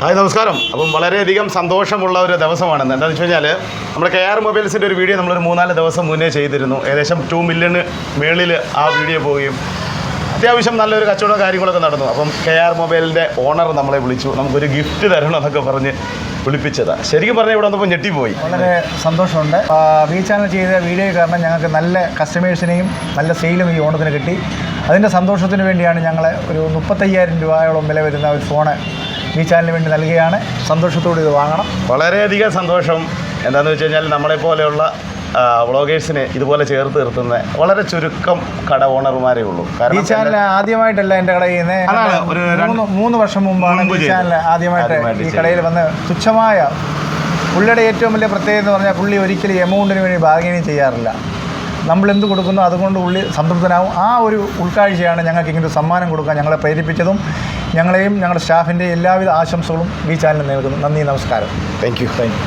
Hi നമസ്കാരം. അപ്പം വളരെയധികം സന്തോഷമുള്ള ഒരു ദിവസമാണ്. എന്താണെന്ന് വെച്ച് കഴിഞ്ഞാൽ നമ്മുടെ കെ ആർ മൊബൈൽസിന്റെ ഒരു വീഡിയോ നമ്മളൊരു മൂന്നാൽ ദിവസം മുന്നേ ചെയ്തിരുന്നു. ഏകദേശം ടു മില്യണ് മേളിൽ ആ വീഡിയോ പോവുകയും അത്യാവശ്യം നല്ലൊരു കച്ചവടം കാര്യങ്ങളൊക്കെ നടന്നു. അപ്പം കെ ആർ മൊബൈലിന്റെ ഓണർ നമ്മളെ വിളിച്ചു. നമുക്കൊരു ഗിഫ്റ്റ് തരണം എന്നൊക്കെ പറഞ്ഞ് വിളിപ്പിച്ചതാണ് ശരിക്കും പറഞ്ഞാൽ ഇവിടെ വന്നപ്പോൾ ഞെട്ടിപ്പോയി. വളരെ സന്തോഷമുണ്ട്. റീചാനൽ ചെയ്ത വീഡിയോ കാരണം ഞങ്ങൾക്ക് നല്ല കസ്റ്റമേഴ്സിനെയും നല്ല സെയിലും ഈ ഓണത്തിന് കിട്ടി. അതിന്റെ സന്തോഷത്തിന് വേണ്ടിയാണ് ഞങ്ങൾ ഒരു മുപ്പത്തയ്യായിരം രൂപയോളം വില വരുന്ന ഒരു ഫോണ് വി ചാനലിന് വേണ്ടി നൽകുകയാണ്. സന്തോഷത്തോടെ ഇത് വാങ്ങണം. വളരെയധികം സന്തോഷം. എന്താണെന്ന് വെച്ച് കഴിഞ്ഞാൽ നമ്മളെ പോലെയുള്ള വ്ളോഗേഴ്സിനെ ഇതുപോലെ ചേർത്ത് നിർത്തുന്ന വളരെ ചുരുക്കം കട ഓണർമാരെ ഉള്ളൂ. ഈ ചാനൽ ആദ്യമായിട്ടല്ല എന്റെ കടയിൽ നിന്ന് മൂന്ന് വർഷം മുമ്പാണ് ഈ ചാനൽ ആദ്യമായിട്ട് ഈ കടയിൽ വന്ന് തുച്ഛമായ പുള്ളിയുടെ ഏറ്റവും വലിയ പ്രത്യേകത എന്ന് പറഞ്ഞാൽ പുള്ളി ഒരിക്കലും എമൗണ്ടിന് വേണ്ടി ബാർഗനിങ് ചെയ്യാറില്ല. നമ്മൾ എന്ത് കൊടുക്കുന്നു അതുകൊണ്ട് ഉള്ളി സംതൃപ്തനാവും. ആ ഒരു ഉൾക്കാഴ്ചയാണ് ഞങ്ങൾക്ക് ഇങ്ങനെ ഒരു സമ്മാനം കൊടുക്കാൻ ഞങ്ങളെ പ്രേരിപ്പിച്ചതും ഞങ്ങളെയും ഞങ്ങളുടെ സ്റ്റാഫിന്റെ എല്ലാവിധ ആശംസകളും ഈ ചാനലിൽ നൽകുന്നു നന്ദി നമസ്കാരം. Thank you thank you